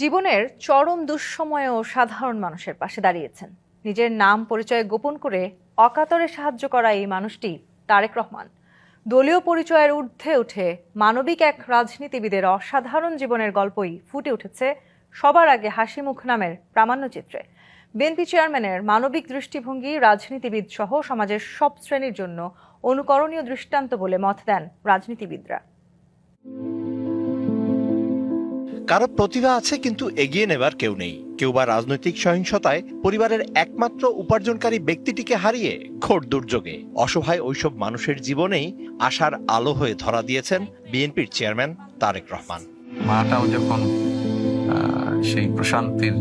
জীবনের চরম দুঃসময়েও সাধারণ মানুষের পাশে দাঁড়িয়েছেন। নিজের নাম পরিচয় গোপন করে অকাতরে সাহায্য করা এই মানুষটি তারেক রহমান। দলীয় পরিচয়ের ঊর্ধ্বে উঠে মানবিক এক রাজনীতিবিদের অসাধারণ জীবনের গল্পই ফুটে উঠেছে সবার আগে হাসি মুখ নামের প্রামাণ্যচিত্রে। বিএনপি চেয়ারম্যানের মানবিক দৃষ্টিভঙ্গি রাজনীতিবিদ সহ সমাজের সব শ্রেণির জন্য অনুকরণীয় দৃষ্টান্ত বলে মত দেন রাজনীতিবিদরা। কারও প্রতিভা আছে কিন্তু এগিয়ে নেবার কেউ নেই। কেউ বা রাজনৈতিক সহিংসতায় পরিবারের একমাত্র উপার্জনকারী ব্যক্তিটিকে হারিয়ে ঘোর দুর্যোগে। অসহায় ওইসব মানুষের জীবনেই আশার আলো হয়ে ধরা দিয়েছেন বিএনপির চেয়ারম্যান তারেক রহমান। মাটাও যখন সেই প্রশান্তির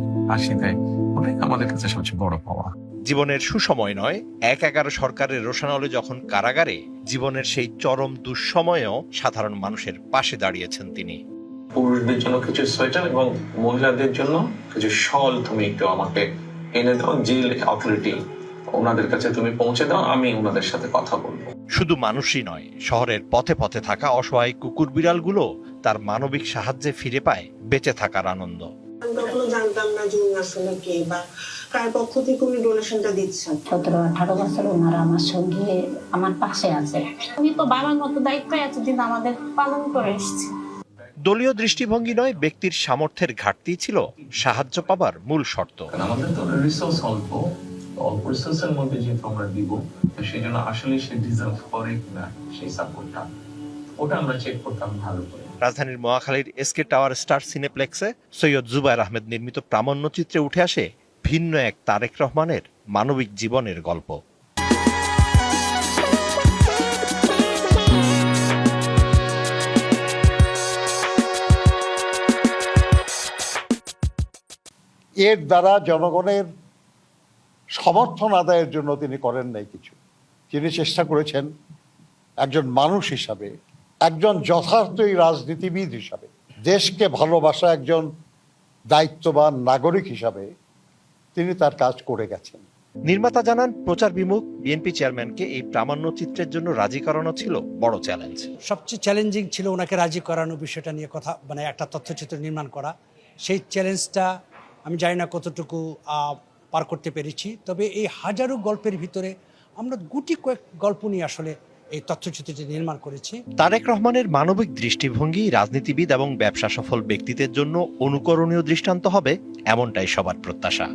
দেয় ওটাই আমাদের কাছে সবচেয়ে বড় পাওয়া। জীবনের সুসময় নয় এক এগারো সরকারের রোশানলে যখন কারাগারে জীবনের সেই চরম দুঃসময়েও সাধারণ মানুষের পাশে দাঁড়িয়েছেন তিনি। পুরুষদের জন্য কিছু সোয়েটার এবং মহিলাদের জন্য কিছু শল তুমি একটু আমাকে এনে দাও জেল অথরিটি ওনাদের কাছে তুমি পৌঁছে দাও আমি ওনাদের সাথে কথা বলব। শুধু মানুষই নয় শহরের পথে পথে থাকা অসহায় কুকুর বিড়ালগুলো তার মানবিক সাহায্যে ফিরে পায় বেঁচে থাকার আনন্দ। আমি কখনো জানতাম না যে উনি আসলে কে বা কার পক্ষ থেকে উনি ডোনেশনটা দিচ্ছেন। সতেরো আঠারো বছর ওনারা আমার সঙ্গে আমার পাশে আছে। উনি তো বাবার মতো দায়িত্ব এতদিন আমাদের পালন করে এসেছে দলীয় দৃষ্টিভঙ্গি নয় ব্যক্তির সামর্থ্যের ঘাটতি ছিল সাহায্য পাবার মূল শর্ত। আমাদের তো রিসোর্স অল্প অল্প রিসোর্সের মধ্যে যেহেতু আমরা দিব তো সেই জন্য আসলে সে ডিজার্ভ করে কিনা সেই সাপোর্টটা ওটা আমরা চেক করতাম ভালো করে। রাজধানীর মহাখালীর এসকে টাওয়ার স্টার সিনেপ্লেক্সে সৈয়দ জুবাইর আহমেদ নির্মিত প্রামাণ্যচিত্রে উঠে আসে ভিন্ন এক তারেক রহমানের মানবিক জীবনের গল্প। এর দ্বারা জনগণের সমর্থন আদায়ের জন্য তিনি করেন নাই কিছু। তিনি চেষ্টা করেছেন একজন মানুষ হিসাবে একজন যথার্থই রাজনীতিবিদ হিসাবে দেশকে ভালোবাসা একজন দায়িত্ববান নাগরিক হিসাবে তিনি তার কাজ করে গেছেন। নির্মাতা জানান প্রচার বিমুখ বিএনপি চেয়ারম্যানকে এই প্রামাণ্য চিত্রের জন্য রাজি করানো ছিল বড় চ্যালেঞ্জ। সবচেয়ে চ্যালেঞ্জিং ছিল ওনাকে রাজি করানো বিষয়টা নিয়ে কথা মানে একটা তথ্যচিত্র নির্মাণ করা। সেই চ্যালেঞ্জটা আমি জানি না কতটুকু পার করতে পেরেছি, তবে এই হাজারো গল্পের ভিতরে আমরা গুটি কয়েক গল্প নিয়ে আসলে এই তথ্যচিত্রটি নির্মাণ করেছি। তারেক রহমানের মানবিক দৃষ্টিভঙ্গি, রাজনীতিবিদ এবং ব্যবসা সফল ব্যক্তিদের জন্য অনুকরণীয় দৃষ্টান্ত হবে, এমনটাই সবার প্রত্যাশা।